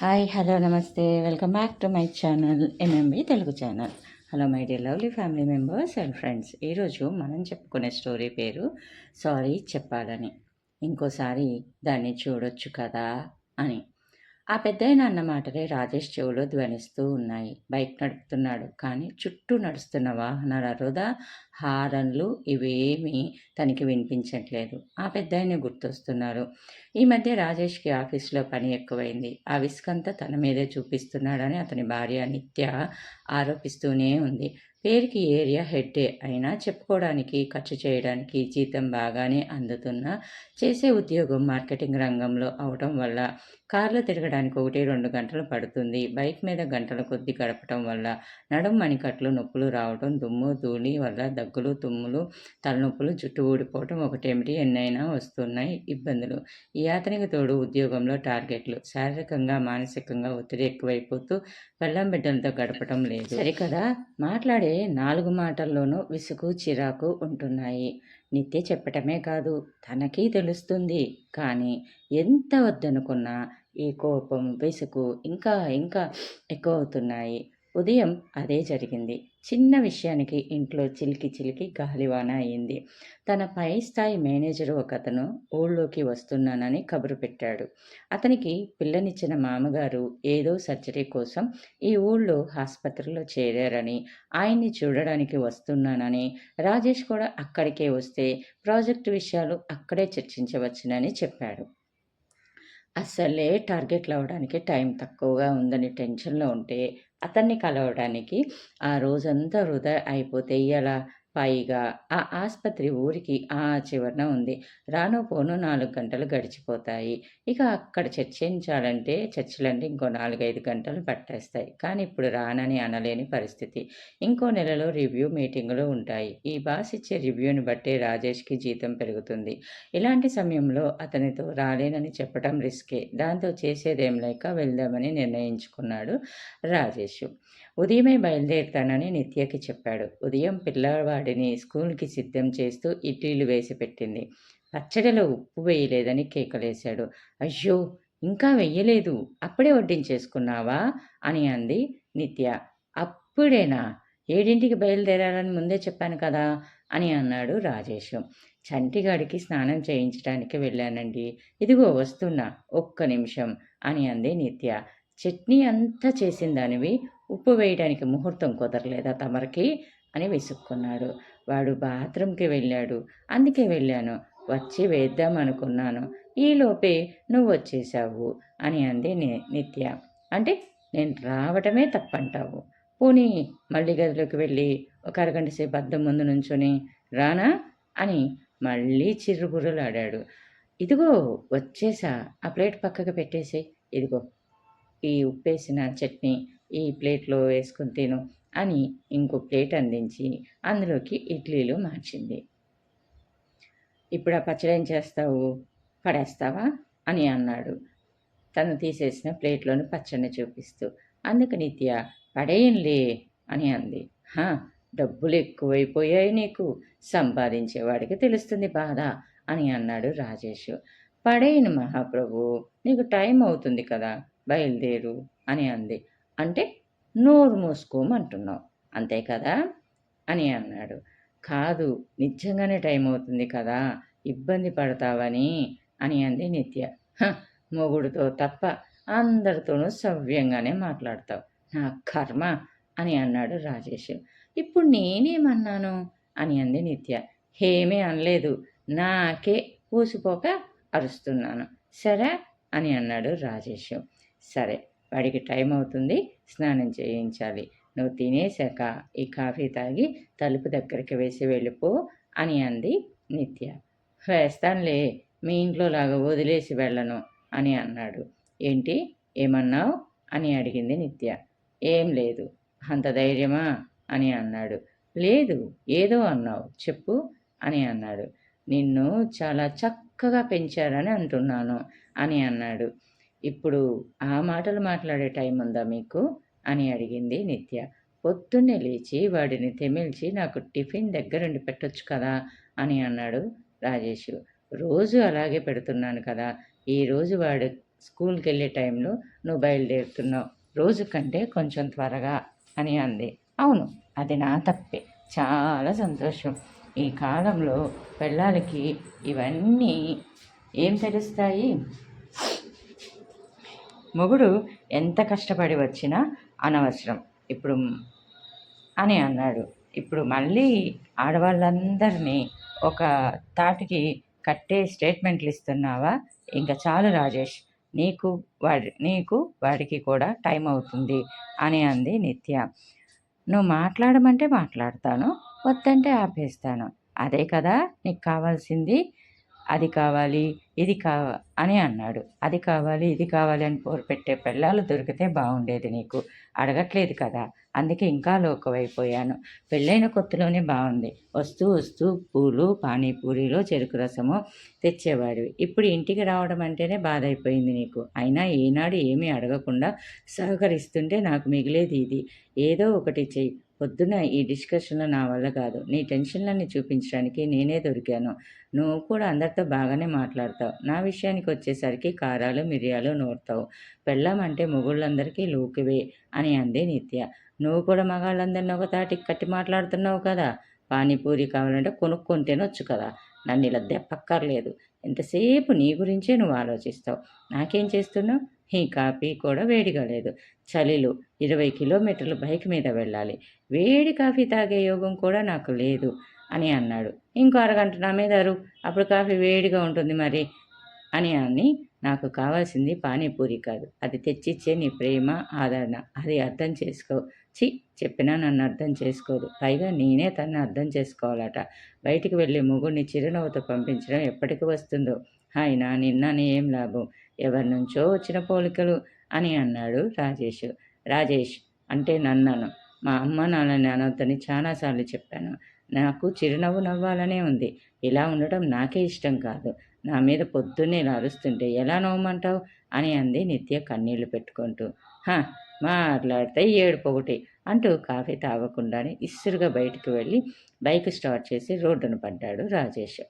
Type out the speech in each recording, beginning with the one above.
Hi hello నమస్తే. Welcome back to my channel MMB Telugu channel. Hello my dear lovely family members and friends. ఈరోజు మనం చెప్పుకునే story పేరు sorry చెప్పాలని. ఇంకోసారి దాన్ని చూడొచ్చు కదా అని. ఆ పెద్దయిన అన్న మాటలే రాజేష్ చెవులో ధ్వనిస్తూ ఉన్నాయి. బైక్ నడుపుతున్నాడు కానీ చుట్టూ నడుస్తున్న వాహనాల వృధా హారన్లు ఇవేమీ తనకి వినిపించట్లేదు. ఆ పెద్దాయన గుర్తొస్తున్నారు. ఈ మధ్య రాజేష్కి ఆఫీస్లో పని ఎక్కువైంది. ఆ విసుకంతా తన మీదే చూపిస్తున్నాడని అతని భార్య నిత్య ఆరోపిస్తూనే ఉంది. పేరుకి ఏరియా హెడ్డే అయినా చెప్పుకోవడానికి ఖర్చు చేయడానికి జీతం బాగానే అందుతున్నా చేసే ఉద్యోగం మార్కెటింగ్ రంగంలో అవటం వల్ల కార్లో తిరగడానికి ఒకటి రెండు గంటలు పడుతుంది. బైక్ మీద గంటల కొద్ది గడపటం వల్ల నడుం మణికట్లు నొప్పులు రావడం దుమ్ము ధూళి వల్ల దగ్గులు తుమ్ములు తలనొప్పులు జుట్టు ఊడిపోవటం ఒకటేమిటి? ఎన్నైనా వస్తున్నాయి ఇబ్బందులు. ఈ అతనికి తోడు ఉద్యోగంలో టార్గెట్లు. శారీరకంగా మానసికంగా ఒత్తిడి ఎక్కువైపోతూ పెళ్ళం బిడ్డలతో గడపటం లేదు. సరికదా? మాట్లాడే నాలుగు మాటల్లోనూ విసుగు చిరాకు ఉంటున్నాయి. నిత్య చెప్పటమే కాదు తనకి తెలుస్తుంది. కానీ ఎంత వద్దనుకున్నా ఈ కోపం విసుగు ఇంకా ఇంకా ఎక్కువ అవుతున్నాయి. ఉదయం అదే జరిగింది. చిన్న విషయానికి ఇంట్లో చిలికి చిలికి గాలివాన అయింది. తన పై స్థాయి మేనేజరు ఒకతను ఊళ్ళోకి వస్తున్నానని కబురు పెట్టాడు. అతనికి పిల్లనిచ్చిన మామగారు ఏదో సర్జరీ కోసం ఈ ఊళ్ళో ఆసుపత్రిలో చేరారని ఆయన్ని చూడడానికి వస్తున్నానని రాజేష్ కూడా అక్కడికే వస్తే ప్రాజెక్టు విషయాలు అక్కడే చర్చించవచ్చునని చెప్పాడు. అసలే టార్గెట్లు అవ్వడానికి టైం తక్కువగా ఉందని టెన్షన్లో ఉంటే అతన్ని కలవడానికి ఆ రోజంతా వృధా అయిపోతే ఎలా? పైగా ఆ ఆసుపత్రి ఊరికి ఆ చివరన ఉంది. రాను పోను నాలుగు గంటలు గడిచిపోతాయి. ఇక అక్కడ చర్చించాలంటే చర్చలంటే ఇంకో నాలుగైదు గంటలు పట్టేస్తాయి. కానీ ఇప్పుడు రానని అనలేని పరిస్థితి. ఇంకో నెలలో రివ్యూ మీటింగులు ఉంటాయి. ఈ బాస్ ఇచ్చే రివ్యూని బట్టే రాజేష్కి జీతం పెరుగుతుంది. ఇలాంటి సమయంలో అతనితో రాలేనని చెప్పడం రిస్కే. దాంతో చేసేదేం లేక వెళ్దామని నిర్ణయించుకున్నాడు రాజేష్. ఉదయమే బయలుదేరుతానని నిత్యకి చెప్పాడు. ఉదయం పిల్లవాడిని స్కూల్కి సిద్ధం చేస్తూ ఇడ్లీలు వేసి పెట్టింది. పచ్చడిలో ఉప్పు వేయలేదని కేకలేశాడు. అయ్యో ఇంకా వెయ్యలేదు అప్పుడే వడ్డించేసుకున్నావా? అని అంది నిత్య. అప్పుడేనా? ఏడింటికి బయలుదేరాలని ముందే చెప్పాను కదా? అని అన్నాడు రాజేష్. చంటిగాడికి స్నానం చేయించడానికి వెళ్ళానండి. ఇదిగో వస్తున్నా. ఒక్క నిమిషం. అని అంది నిత్య. చట్నీ అంతా చేసిన దానివి ఉప్పు వేయడానికి ముహూర్తం కుదరలేదా తమరికి? అని విసుక్కున్నాడు. వాడు బాత్రూంకి వెళ్ళాడు. అందుకే వెళ్ళాను. వచ్చి వేద్దాం అనుకున్నాను. ఈలోపే నువ్వు వచ్చేసావు అని అంది నిత్య. అంటే నేను రావటమే తప్పంటావు. పోనీ మళ్ళీ గదిలోకి వెళ్ళి ఒక అరగంట సేపు అద్దం ముందు నుంచొని రానా అని మళ్ళీ చిర్రుబుర్రులాడాడు ఇదిగో వచ్చేసా. ఆ ప్లేట్ పక్కకు పెట్టేసి ఇదిగో. ఈ ఉప్పేసిన చట్నీ ఈ ప్లేట్లో వేసుకుని తిను అని ఇంకో ప్లేట్ అందించి అందులోకి ఇడ్లీలు మార్చింది. ఇప్పుడు ఆ పచ్చడి ఏం చేస్తావు? పడేస్తావా? అని అన్నాడు. తను తీసేసిన ప్లేట్లోని పచ్చడిని చూపిస్తూ. అందుకు నిత్య పడేయంలే అని అంది. హా డబ్బులు ఎక్కువైపోయాయి నీకు. సంపాదించేవాడికి తెలుస్తుంది బాధ అని అన్నాడు రాజేష్. పడేయను మహాప్రభు నీకు టైం అవుతుంది కదా బయలుదేరు అని అంది. అంటే నోరు మూసుకోమంటున్నావు. అంతే కదా? అని అన్నాడు. కాదు నిజంగానే టైం అవుతుంది కదా? ఇబ్బంది పడతావని అని అంది నిత్య. మొగుడుతో తప్ప అందరితోనూ సవ్యంగానే మాట్లాడతావు. నా కర్మ అని అన్నాడు రాజేష్. ఇప్పుడు నేనేమన్నాను? అని అంది నిత్య. ఏమీ అనలేదు. నాకే ఊసిపోక అరుస్తున్నాను. సరే? అని అన్నాడు రాజేష్. సరే. వాడికి టైం అవుతుంది స్నానం చేయించాలి. నువ్వు తినేశాక ఈ కాఫీ తాగి తలుపు దగ్గరికి వేసి వెళ్ళిపో అని అంది నిత్య. వేస్తానులే మీ ఇంట్లో లాగా వదిలేసి వెళ్ళను అని అన్నాడు. ఏంటి? ఏమన్నావు? అని అడిగింది నిత్య. ఏం లేదు అంత ధైర్యమా? అని అన్నాడు. లేదు ఏదో అన్నావు చెప్పు అని అన్నాడు. నిన్ను చాలా చక్కగా పెంచారని అంటున్నాను అని అన్నాడు. ఇప్పుడు ఆ మాటలు మాట్లాడే టైం ఉందా మీకు? అని అడిగింది నిత్య. పొద్దున్నే లేచి వాడిని తెమిల్చి నాకు టిఫిన్ దగ్గరుండి పెట్టొచ్చు కదా అని అన్నాడు రాజేష్. రోజు అలాగే పెడుతున్నాను కదా. ఈరోజు వాడు స్కూల్కి వెళ్ళే టైంలో నువ్వు బయలుదేరుతున్నావు. రోజు కంటే కొంచెం త్వరగా అని అంది. అవును అది నా తప్పే. చాలా సంతోషం. ఈ కాలంలో పిల్లలకి ఇవన్నీ ఏం తెలుస్తాయి? మొగుడు ఎంత కష్టపడి వచ్చినా అనవసరం. ఇప్పుడు అని అన్నాడు. ఇప్పుడు మళ్ళీ ఆడవాళ్ళందరినీ ఒక తాటికి కట్టే స్టేట్మెంట్లు ఇస్తున్నావా? ఇంకా చాలు రాజేష్ నీకు వాడి నీకు వాడికి కూడా టైం అవుతుంది అని అంది నిత్య. నువ్వు మాట్లాడమంటే మాట్లాడతాను వద్దంటే ఆపేస్తాను. అదే కదా నీకు కావాల్సింది? అది కావాలి ఇది కావ అని అన్నాడు. అది కావాలి ఇది కావాలి అని పోరుపెట్టే పెళ్ళాలు దొరికితే బాగుండేది నీకు. అడగట్లేదు కదా. అందుకే ఇంకా లోకవైపోయాను. పెళ్ళైన కొత్తలోనే బాగుంది. వస్తూ వస్తూ పూలు పానీపూరీలో చెరుకు రసము తెచ్చేవాడివి. ఇప్పుడు ఇంటికి రావడం అంటేనే బాధ అయిపోయింది నీకు. అయినా ఏనాడు ఏమీ అడగకుండా సహకరిస్తుంటే నాకు మిగిలేది ఇది. ఏదో ఒకటి చెయ్యి. పొద్దున ఈ డిస్కషన్లో నా వల్ల కాదు. నీ టెన్షన్లన్నీ చూపించడానికి నేనే దొరికాను. నువ్వు కూడా అందరితో బాగానే మాట్లాడతావు. నా విషయానికి వచ్చేసరికి కారాలు మిరియాలు నూరుతావు. పెళ్ళాం అంటే మొగుళ్ళందరికీ లూకివే అని అంది నిత్య. నువ్వు కూడా మగాళ్ళందరినీ ఒక తాటికి కట్టి మాట్లాడుతున్నావు కదా. పానీపూరి కావాలంటే కొనుక్కొని తినొచ్చు కదా. నన్ను ఇలా దెప్పక్కర్లేదు. ఎంతసేపు నీ గురించే నువ్వు ఆలోచిస్తావు. నాకేం చేస్తున్నావు? ఈ కాఫీ కూడా వేడిగా లేదు. చలిలో ఇరవై కిలోమీటర్లు బైక్ మీద వెళ్ళాలి. వేడి కాఫీ తాగే యోగం కూడా నాకు లేదు. అని అన్నాడు. ఇంకో అరగంట నా మీద అప్పుడు కాఫీ వేడిగా ఉంటుంది మరి అని అని నాకు కావాల్సింది పానీపూరి కాదు. అది తెచ్చిచ్చే నీ ప్రేమ ఆదరణ. అది అర్థం చేసుకో. చి చెప్పినా నన్ను అర్థం చేసుకోదు. పైగా నేనే తను అర్థం చేసుకోవాలట. బయటికి వెళ్ళి మొగుడిని చిరునవ్వుతో పంపించడం ఎప్పటికి వస్తుందో. అయినా నిన్న ఏం లాభం? ఎవరి నుంచో వచ్చిన పోలికలు అని అన్నాడు రాజేష్. రాజేష్ అంటే నన్నను. మా అమ్మ నాన్నని అనొద్దని చాలాసార్లు చెప్పాను. నాకు చిరునవ్వు నవ్వాలనే ఉంది. ఇలా ఉండటం నాకే ఇష్టం కాదు. నా మీద పొద్దున్నే ఇలా అరుస్తుంటే ఎలా నవ్వమంటావు? అని అంది నిత్య కన్నీళ్ళు పెట్టుకుంటూ. హా మాట్లాడితే ఏడుపు ఒకటి అంటూ కాఫీ తాగకుండానే ఇస్సురుగా బయటికి వెళ్ళి బైక్ స్టార్ట్ చేసి రోడ్డును పడ్డాడు రాజేష్.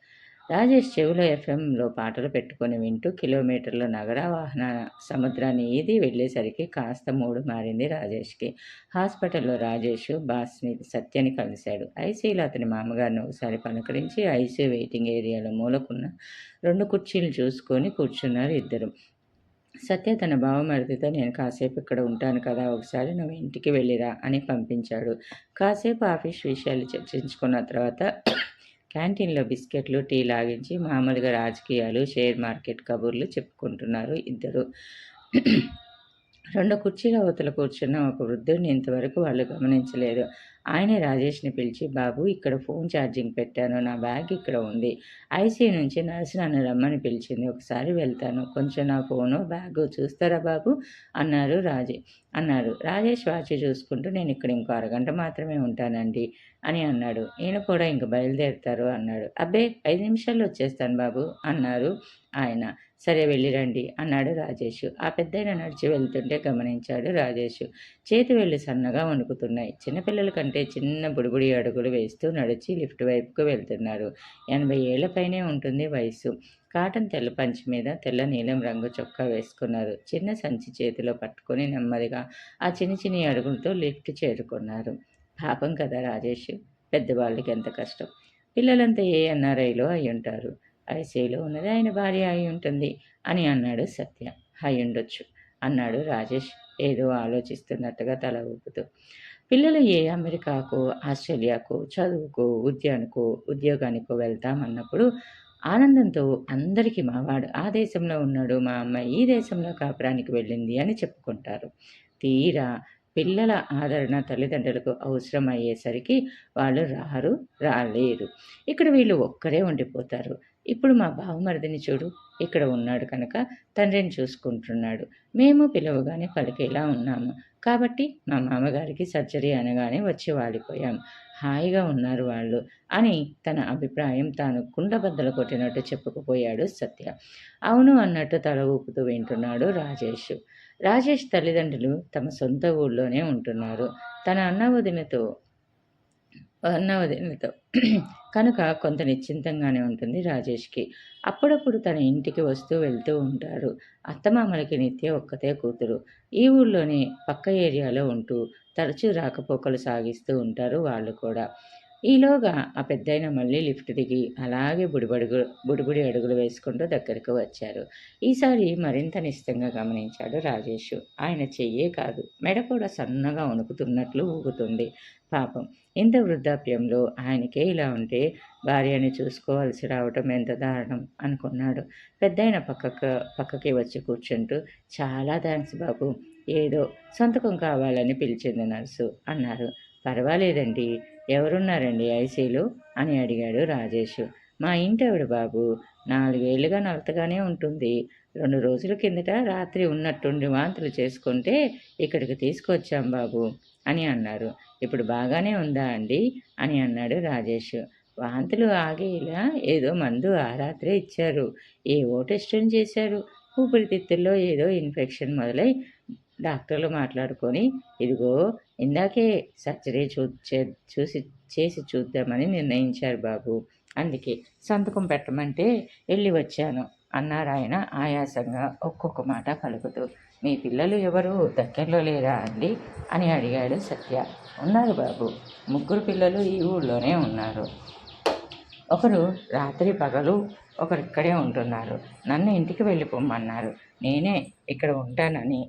రాజేష్ చెవిలో ఎఫ్ఎంలో పాటలు పెట్టుకొని వింటూ కిలోమీటర్ల నగర వాహన సముద్రాన్ని ఈది వెళ్ళేసరికి కాస్త మూడు మారింది రాజేష్కి. హాస్పిటల్లో రాజేష్ బాస్ని సత్యని కలిశాడు. ఐసీలో అతని మామగారిని ఒకసారి పలకరించి ఐసీ వెయిటింగ్ ఏరియాలో మూలకున్న రెండు కుర్చీలు చూసుకొని కూర్చున్నారు ఇద్దరు. సత్య తన బావమరిదితో నేను కాసేపు ఇక్కడ ఉంటాను కదా ఒకసారి నువ్వు ఇంటికి వెళ్ళిరా అని పంపించాడు. కాసేపు ఆఫీస్ విషయాలు చర్చించుకున్న తర్వాత క్యాంటీన్లో బిస్కెట్లు టీ లాగించి మామూలుగా రాజకీయాలు షేర్ మార్కెట్ కబుర్లు చెప్పుకుంటున్నారు ఇద్దరు. రెండు కుర్చీల అవతల కూర్చున్న ఒక వృద్ధుడిని ఇంతవరకు వాళ్ళు గమనించలేదు. ఆయనే రాజేష్ని పిలిచి బాబు ఇక్కడ ఫోన్ ఛార్జింగ్ పెట్టాను. నా బ్యాగ్ ఇక్కడ ఉంది. ఐసీ నుంచి నర్సు నన్ను రమ్మని పిలిచింది. ఒకసారి వెళ్తాను. కొంచెం నా ఫోను బ్యాగు చూస్తారా బాబు? అన్నారు రాజే అన్నారు. రాజేష్ వాచి చూసుకుంటూ నేను ఇక్కడ ఇంకో అరగంట మాత్రమే ఉంటానండి అని అన్నాడు. ఈయన కూడా ఇంక బయలుదేరుతారు అన్నాడు. అబ్బే ఐదు నిమిషాల్లో వచ్చేస్తాను బాబు అన్నారు ఆయన. సరే వెళ్ళిరండి అన్నాడు రాజేష్. ఆ పెద్దయిన నడిచి వెళ్తుంటే గమనించాడు రాజేష్. చేతి వెళ్ళి సన్నగా వణుకుతున్నాయి. చిన్నపిల్లల కంటే చిన్న బుడిబుడి అడుగులు వేస్తూ నడిచి లిఫ్ట్ వైపుకు వెళ్తున్నారు. ఎనభై ఏళ్ళపైనే ఉంటుంది వయసు కాటన్ తెల్ల పంచి మీద తెల్ల నీలం రంగు చొక్కా వేసుకున్నారు. చిన్న సంచి చేతిలో పట్టుకొని నెమ్మదిగా ఆ చిన్న చిన్ని అడుగులతో లిఫ్ట్ చేరుకున్నారు. పాపం కదా రాజేష్. పెద్దవాళ్ళకి ఎంత కష్టం. పిల్లలంతా ఏ ఎన్ఆర్ఐలో అయి ఉంటారు ఐసీలో ఉన్నది ఆయన భార్య అయి ఉంటుంది అని అన్నాడు సత్య. అయి ఉండొచ్చు అన్నాడు రాజేష్ ఏదో ఆలోచిస్తున్నట్టుగా తల ఊపుతూ. పిల్లలు ఏ అమెరికాకు ఆస్ట్రేలియాకు చదువుకు ఉద్యానికో ఉద్యోగానికో వెళ్తామన్నప్పుడు ఆనందంతో అందరికీ మావాడు ఆ దేశంలో ఉన్నాడు మా అమ్మ ఈ దేశంలో కాపురానికి వెళ్ళింది అని చెప్పుకుంటారు. తీరా పిల్లల ఆదరణ తల్లిదండ్రులకు అవసరం అయ్యేసరికి వాళ్ళు రారు రాలేరు. ఇక్కడ వీళ్ళు ఒక్కరే ఉండిపోతారు. ఇప్పుడు మా బావమరిదిని చూడు ఇక్కడ ఉన్నాడు కనుక తండ్రిని చూసుకుంటున్నాడు. మేము పిలవగానే పలికేలా ఉన్నాము. కాబట్టి మా మామగారికి సర్జరీ అనగానే వచ్చి వాడిపోయాం హాయిగా ఉన్నారు వాళ్ళు అని తన అభిప్రాయం తాను కుండబద్దలు కొట్టినట్టు చెప్పుకుపోయాడు సత్య. అవును అన్నట్టు తల ఊపుతూ వింటున్నాడు రాజేష్. రాజేష్ తల్లిదండ్రులు తమ సొంత ఊళ్ళోనే ఉంటున్నారు. తన అన్న వదినతో అన్న కనుక కొంత నిశ్చింతంగానే ఉంటుంది రాజేష్కి. అప్పుడప్పుడు తన ఇంటికి వస్తూ వెళ్తూ ఉంటారు అత్తమామలకి నిత్య ఒక్కతే కూతురు. ఈ ఊళ్ళోనే పక్క ఏరియాలో ఉంటూ తరచూ రాకపోకలు సాగిస్తూ ఉంటారు వాళ్ళు కూడా. ఈలోగా ఆ పెద్దయిన మళ్ళీ లిఫ్ట్ దిగి అలాగే బుడిబడుగు బుడిబుడి అడుగులు వేసుకుంటూ దగ్గరకు వచ్చారు. ఈసారి మరింత నిశ్చితంగా గమనించాడు రాజేష్. ఆయన చెయ్యే కాదు. మెడ కూడా సన్నగా వణుకుతున్నట్లు ఊగుతుంది. పాపం. ఇంత వృద్ధాప్యంలో ఆయనకే ఇలా ఉంటే భార్యని చూసుకోవాల్సి రావటం ఎంత దారుణం అనుకున్నాడు. పెద్దయిన పక్కకు పక్కకి వచ్చి కూర్చుంటూ చాలా థ్యాంక్స్ బాబు ఏదో సంతకం కావాలని పిలిచింది నర్సు అన్నారు. పర్వాలేదండి ఎవరున్నారండి ఐసీలు? అని అడిగాడు రాజేష్. మా ఇంటెవడు బాబు? నాలుగేళ్ళుగా నలతగానే ఉంటుంది. రెండు రోజుల కిందట రాత్రి ఉన్నట్టుండి వాంతులు చేసుకుంటే ఇక్కడికి తీసుకొచ్చాం బాబు అని అన్నారు. ఇప్పుడు బాగానే ఉందా అండి? అని అన్నాడు రాజేష్. వాంతులు ఆగేలా ఏదో మందు ఆ రాత్రే ఇచ్చారు. ఏవో టెస్టులు చేశారు? ఊపిరితిత్తుల్లో ఏదో ఇన్ఫెక్షన్ మొదలై డాక్టర్లు మాట్లాడుకొని ఇదిగో ఇందాకే సర్జరీ చూ చూసి చేసి చూద్దామని నిర్ణయించారు బాబు. అందుకే సంతకం పెట్టమంటే వెళ్ళి వచ్చాను అన్నారు ఆయన ఆయాసంగా. ఒక్కొక్క మాట పలుకుతూ మీ పిల్లలు ఎవరు? దగ్గరలో లేరా అండి? అని అడిగాడు సత్య. ఉన్నారు బాబు ముగ్గురు పిల్లలు ఈ ఊళ్ళోనే ఉన్నారు. ఒకరు రాత్రి పగలు ఒకరు ఇక్కడే ఉంటున్నారు. నన్ను ఇంటికి వెళ్ళిపోమన్నారు నేనే ఇక్కడ ఉంటానని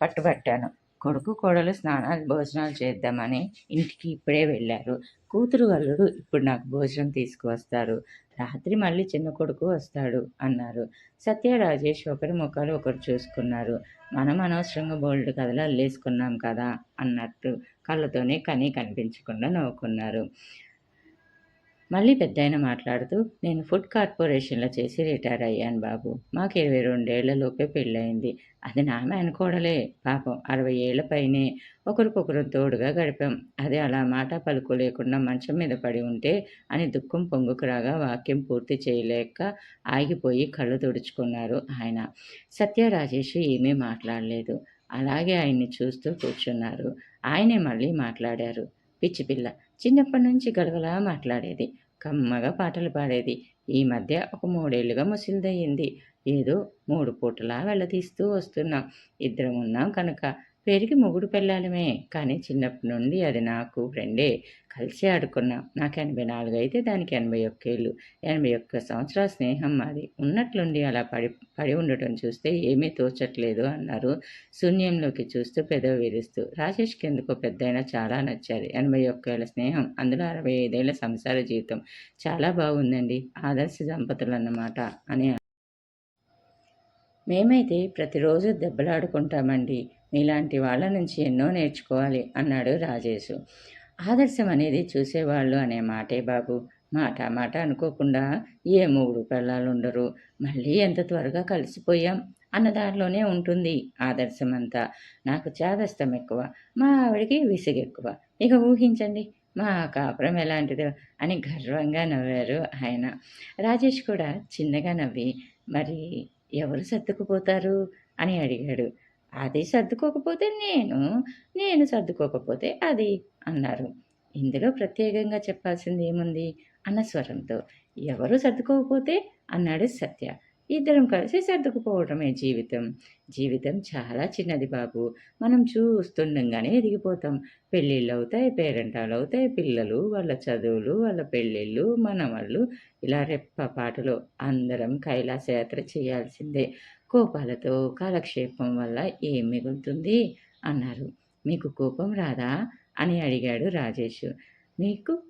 పట్టుబట్టాను. కొడుకు కోడలు స్నానాలు భోజనాలు చేద్దామని ఇంటికి ఇప్పుడే వెళ్ళారు. కూతురు అల్లుడు ఇప్పుడు నాకు భోజనం తీసుకువస్తారు. రాత్రి మళ్ళీ చిన్న కొడుకు వస్తాడు అన్నారు. సత్య రాజేష్ ఒకరి ముఖాలు ఒకరు చూసుకున్నారు. మనం అనవసరంగా బోల్డ్ కథలు అల్లేసుకున్నాం కదా అన్నట్టు కళ్ళతోనే కనీ కనిపించకుండా నవ్వుకున్నారు. మళ్ళీ పెద్దాయన మాట్లాడుతూ నేను ఫుడ్ కార్పొరేషన్లో చేసి రిటైర్ అయ్యాను బాబు. మాకు ఇరవై రెండేళ్ళలోపే పెళ్ళయింది. అది నా అనుకోవడలే. పాపం అరవై ఏళ్ళ పైనే ఒకరికొకరు తోడుగా గడిపాం. అది అలా మాట పలుకు లేకుండా మంచం మీద పడి ఉంటే అని దుఃఖం పొంగుకు రాగా వాక్యం పూర్తి చేయలేక ఆగిపోయి కళ్ళు తుడుచుకున్నారు ఆయన. సత్య రాజేష్ ఏమీ మాట్లాడలేదు. అలాగే ఆయన్ని చూస్తూ కూర్చున్నారు. ఆయనే మళ్ళీ మాట్లాడారు. పిచ్చి పిల్ల. చిన్నప్పటి నుంచి గడగలా మాట్లాడేది. కమ్మగా పాటలు పాడేది. ఈ మధ్య ఒక మూడేళ్ళుగా ముసిలిదయ్యింది. ఏదో మూడు పూటలా వెళ్ళదీస్తూ వస్తున్నాం. ఇద్దరం ఉన్నాం కనుక పెరిగి మొగుడు పెళ్ళాలమే. కానీ చిన్నప్పటి నుండి అది నాకు ఫ్రెండే. కలిసి ఆడుకున్నాం. నాకు ఎనభై నాలుగు అయితే దానికి ఎనభై ఒక్క ఏళ్ళు ఎనభై ఒక్క సంవత్సరాల స్నేహం మాది. ఉన్నట్లుండి అలా పడి పడి ఉండటం చూస్తే ఏమీ తోచట్లేదు అన్నారు. శూన్యంలోకి చూస్తూ పెదవి విరుస్తూ. రాజేష్కి ఎందుకో పెద్దయినా చాలా నచ్చారు. ఎనభై ఒక్క ఏళ్ళ స్నేహం అందులో అరవై ఐదేళ్ళ సంసార జీవితం. చాలా బాగుందండి. ఆదర్శ దంపతులు అన్నమాట అని మేమైతే ప్రతిరోజు దెబ్బలాడుకుంటామండి. మీలాంటి వాళ్ళ నుంచి ఎన్నో నేర్చుకోవాలి అన్నాడు రాజేషు. ఆదర్శం అనేది చూసేవాళ్ళు అనే మాటే బాబు. మాట మాట అనుకోకుండా ఏ మూడు పిల్లలు ఉండరు మళ్ళీ ఎంత త్వరగా కలిసిపోయాం అన్న దారిలోనే ఉంటుంది ఆదర్శం అంతా నాకు చాదస్తం ఎక్కువ మా ఆవిడికి విసుగెక్కువ. ఇక ఊహించండి మా కాపురం ఎలాంటిదో అని గర్వంగా నవ్వారు ఆయన. రాజేష్ కూడా చిన్నగా నవ్వి మరి ఎవరు సర్దుకుపోతారు? అని అడిగాడు. అది సర్దుకోకపోతే నేను నేను సర్దుకోకపోతే అది అన్నారు. ఇందులో ప్రత్యేకంగా చెప్పాల్సింది ఏముంది? అన్న స్వరంతో. ఎవరు సర్దుకోకపోతే? అన్నాడు సత్య. ఇద్దరం కలిసి సర్దుకుపోవటమే జీవితం. జీవితం చాలా చిన్నది బాబు. మనం చూస్తుండగానే ఎదిగిపోతాం. పెళ్ళిళ్ళు అవుతాయి పేరెంటాలు అవుతాయి పిల్లలు వాళ్ళ చదువులు వాళ్ళ పెళ్ళిళ్ళు మన వాళ్ళు ఇలా రెప్ప పాటలో అందరం కైలాసయాత్ర చేయాల్సిందే. కోపాలతో కాలక్షేపం వల్ల ఏం మిగులుతుంది? అన్నారు. మీకు కోపం రాదా? అని అడిగాడు రాజేష్. మీకు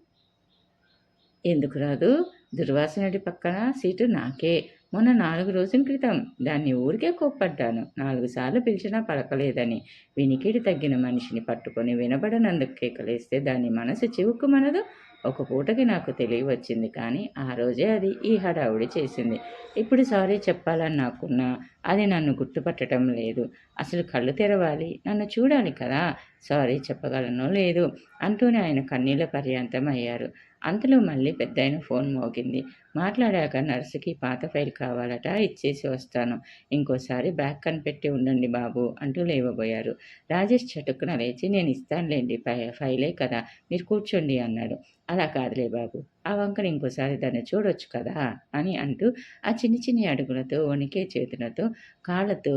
ఎందుకు రాదు? దుర్వాసనటి పక్కన సీటు నాకే. మొన్న నాలుగు రోజుల క్రితం దాన్ని ఊరికే కోప్పడ్డాను. నాలుగు సార్లు పిలిచినా పలకలేదని. వినికిడి తగ్గిన మనిషిని పట్టుకొని వినబడనందుకు కేకలేస్తే దాని మనసు చివుక్కుమనదు? ఒక పూటకి నాకు తెలియవచ్చింది కానీ ఆ రోజే అది ఈ హడావుడి చేసింది. ఇప్పుడు సారీ చెప్పాలని నాకున్నా అది నన్ను గుర్తుపట్టడం లేదు. అసలు కళ్ళు తెరవాలి. నన్ను చూడాలి కదా? సారీ చెప్పగలను లేదు? అంటూనే ఆయన కన్నీళ్ళ పర్యాంతం అయ్యారు అంతలో మళ్ళీ పెద్దాయన ఫోన్ మోగింది. మాట్లాడాక నర్సుకి పాత ఫైల్ కావాలట ఇచ్చేసి వస్తాను. ఇంకోసారి బ్యాగ్ కనిపెట్టి ఉండండి బాబు అంటూ లేవబోయారు. రాజేష్ చటుక్కున లేచి నేను ఇస్తానులేండి ఫైలే కదా మీరు కూర్చోండి అన్నాడు. అలా కాదులే బాబు ఆ వంకన ఇంకోసారి దాన్ని చూడొచ్చు కదా అని అంటూ ఆ చిన్ని చిన్ని అడుగులతో వణికే చేతులతో కాళ్ళతో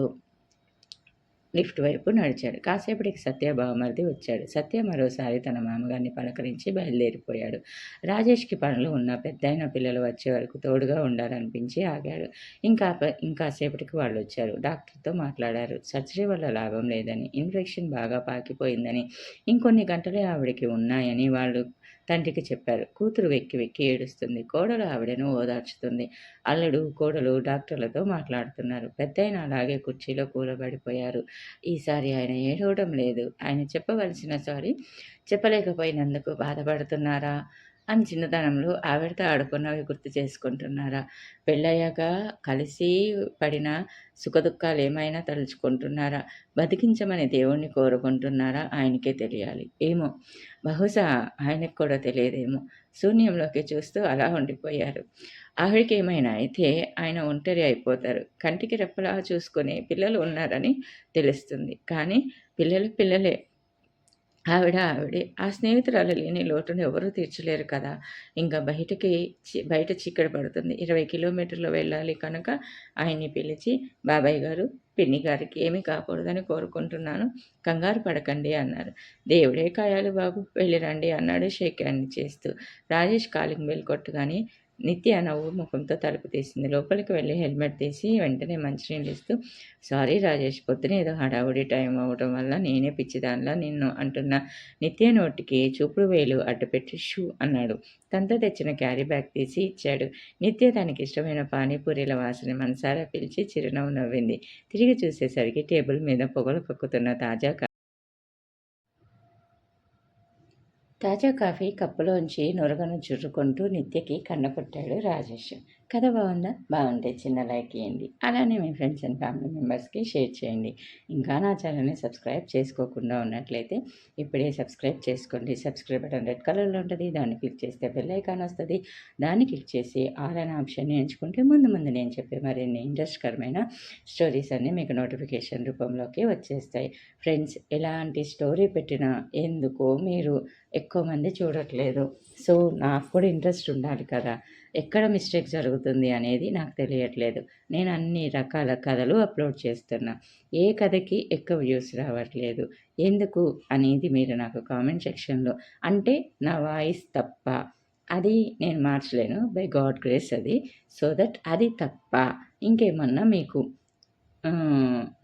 లిఫ్ట్ వైపు నడిచాడు. కాసేపటికి సత్య బావమరిది వచ్చాడు. సత్య మరోసారి తన మామగారిని పలకరించి బయలుదేరిపోయాడు. రాజేష్కి పనులు ఉన్న పెద్దయిన పిల్లలు వచ్చే వరకు తోడుగా ఉండాలనిపించి ఆగాడు. ఇంకా ఇంకాసేపటికి వాళ్ళు వచ్చారు డాక్టర్తో మాట్లాడారు. సర్జరీ వల్ల లాభం లేదని ఇన్ఫెక్షన్ బాగా పాకిపోయిందని ఇంకొన్ని గంటలే ఆవిడకి ఉన్నాయని వాళ్ళు తండ్రికి చెప్పారు. కూతురు వెక్కి వెక్కి ఏడుస్తుంది. కోడలు ఆవిడను ఓదార్చుతుంది. అల్లుడు కోడలు డాక్టర్లతో మాట్లాడుతున్నారు. పెద్దయిన అలాగే కుర్చీలో కూలబడిపోయారు. ఈసారి ఆయన ఏడవడం లేదు. ఆయన చెప్పవలసిన సారీ చెప్పలేకపోయినందుకు బాధపడుతున్నారా? అని చిన్నతనంలో ఆవిడతో ఆడుకున్నవి గుర్తు చేసుకుంటున్నారా? పెళ్ళయ్యాక కలిసి పడిన సుఖదుఖాలు ఏమైనా తలుచుకుంటున్నారా? బతికించమని దేవుణ్ణి కోరుకుంటున్నారా? ఆయనకే తెలియాలి. ఏమో. బహుశా ఆయనకు కూడా తెలియదేమో. శూన్యంలోకి చూస్తూ అలా ఉండిపోయారు. ఆవిడకి ఏమైనా అయితే ఆయన ఒంటరి అయిపోతారు. కంటికి రెప్పలా చూసుకుని పిల్లలు ఉన్నారని తెలుస్తుంది. కానీ పిల్లలు పిల్లలే. ఆవిడ ఆవిడే ఆ స్నేహితురాలు లేని లోటును ఎవరూ తీర్చలేరు కదా. ఇంకా బయటకి బయట చీకటి పడుతుంది. ఇరవై కిలోమీటర్లు వెళ్ళాలి కనుక ఆయన్ని పిలిచి బాబాయ్ గారు పిన్ని గారికి ఏమీ కాకూడదని కోరుకుంటున్నాను. కంగారు పడకండి అన్నారు. దేవుడే కాయాలి బాబు వెళ్ళిరండి అన్నాడు షేక్ హ్యాండ్ చేస్తూ. రాజేష్ కాలింగ్ బెల్ కొట్టుగానే నిత్య నవ్వు ముఖంతో తలుపు తీసింది. లోపలికి వెళ్ళి హెల్మెట్ తీసి వెంటనే మంచినీళ్ళు ఇస్తూ సారీ రాజేష్ పొద్దున ఏదో హడావుడి టైం అవ్వడం వల్ల నేనే పిచ్చిదానిలా నిన్ను అంటున్న నిత్య నోటికి చూపుడు వేలు అడ్డుపెట్టి షూ అన్నాడు. తనతో తెచ్చిన క్యారీ బ్యాగ్ తీసి ఇచ్చాడు. నిత్య తనకి ఇష్టమైన పానీపూరీల వాసన మనసారా పిలిచి చిరునవ్వు నవ్వింది. తిరిగి చూసేసరికి టేబుల్ మీద పొగలు పక్కుతున్న తాజా తాజా కాఫీ కప్పులోంచి నురగను చుర్రుకుంటూ నిత్యకి కన్నకొట్టాడు రాజేష్. కథ బాగుందా? బాగుంటే చిన్న లైక్ ఇవ్వండి అలానే మీ ఫ్రెండ్స్ అండ్ ఫ్యామిలీ మెంబర్స్కి షేర్ చేయండి. ఇంకా నా ఛానల్ని సబ్స్క్రైబ్ చేసుకోకుండా ఉన్నట్లయితే ఇప్పుడే సబ్స్క్రైబ్ చేసుకోండి. సబ్స్క్రైబ్ బటన్ రెడ్ కలర్లో ఉంటుంది. దాన్ని క్లిక్ చేస్తే బెల్ ఐకాన్ వస్తుంది. దాన్ని క్లిక్ చేసి ఆల్ అనే ఆప్షన్ని ఎంచుకుంటే ముందు ముందు నేను చెప్పే మరిన్ని ఇంట్రెస్ట్కరమైన స్టోరీస్ అన్నీ మీకు నోటిఫికేషన్ రూపంలోకి వచ్చేస్తాయి. ఫ్రెండ్స్ ఎలాంటి స్టోరీ పెట్టినా ఎందుకో మీరు ఎక్కువ మంది చూడట్లేదు. సో నాకు కూడా ఇంట్రెస్ట్ ఉండాలి కదా. ఎక్కడ మిస్టేక్ జరుగుతుంది అనేది నాకు తెలియట్లేదు. నేను అన్ని రకాల కథలు అప్లోడ్ చేస్తున్నా. ఏ కథకి ఎక్కువ వ్యూస్ రావట్లేదు. ఎందుకు అనేది మీరు నాకు కామెంట్ సెక్షన్లో అంటే నా వాయిస్ తప్ప. అది నేను మార్చలేను. బై గాడ్ గ్రేస్ అది. సో దట్ అది తప్ప. ఇంకేమన్నా మీకు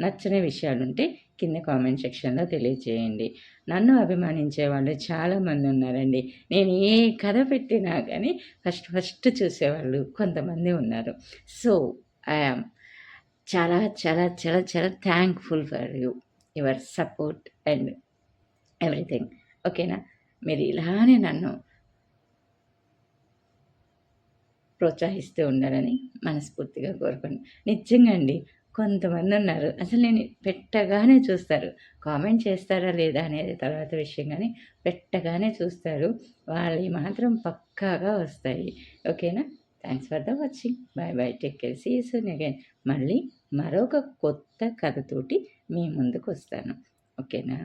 నచ్చని విషయాలుంటే కింద కామెంట్ సెక్షన్లో తెలియజేయండి. నన్ను అభిమానించే వాళ్ళు చాలామంది ఉన్నారండి. నేను ఏ కథ పెట్టినా కానీ ఫస్ట్ ఫస్ట్ చూసేవాళ్ళు కొంతమంది ఉన్నారు. సో ఐఆమ్ చాలా చాలా చాలా చాలా thankful for you your support and everything. ఓకేనా? మీరు ఇలానే నన్ను ప్రోత్సహిస్తూ ఉండాలని మనస్ఫూర్తిగా కోరుకోండి నిజంగా అండి కొంతమంది ఉన్నారు అసలు నేను పెట్టగానే చూస్తారు. కామెంట్ చేస్తారా లేదా అనేది తర్వాత విషయం కానీ పెట్టగానే చూస్తారు. వాళ్ళు మాత్రం పక్కాగా వస్తాయి. ఓకేనా? Thanks for the watching. Bye bye. Take care. See soon again. మళ్ళీ మరొక కొత్త కథతోటి మీ ముందుకు వస్తాను. ఓకేనా?